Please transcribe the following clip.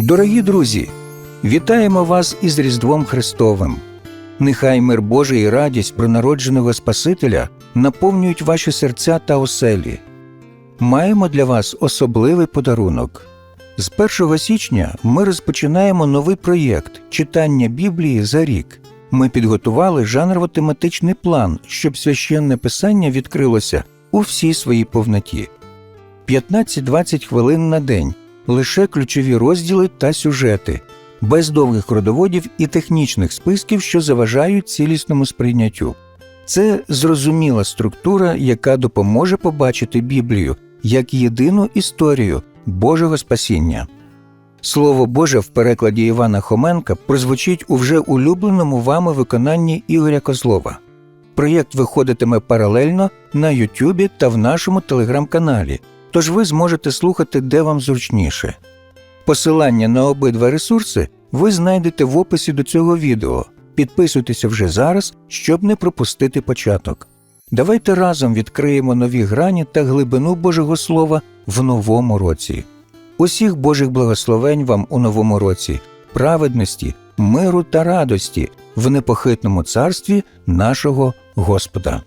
Дорогі друзі, вітаємо вас із Різдвом Христовим. Нехай мир Божий і радість про народженого Спасителя наповнюють ваші серця та оселі. Маємо для вас особливий подарунок. З 1 січня ми розпочинаємо новий проєкт читання Біблії за рік. Ми підготували жанрово-тематичний план, щоб священне писання відкрилося у всій своїй повноті. 15-20 хвилин на день, лише ключові розділи та сюжети, без довгих родоводів і технічних списків, що заважають цілісному сприйняттю. Це зрозуміла структура, яка допоможе побачити Біблію як єдину історію Божого спасіння. Слово Боже в перекладі Івана Хоменка прозвучить у вже улюбленому вами виконанні Ігоря Козлова. Проєкт виходитиме паралельно на Ютюбі та в нашому телеграм-каналі, тож ви зможете слухати де вам зручніше. Посилання на обидва ресурси ви знайдете в описі до цього відео. Підписуйтеся вже зараз, щоб не пропустити початок. Давайте разом відкриємо нові грані та глибину Божого Слова в новому році. Усіх Божих благословень вам у новому році, праведності, миру та радості в непохитному царстві нашого Господа.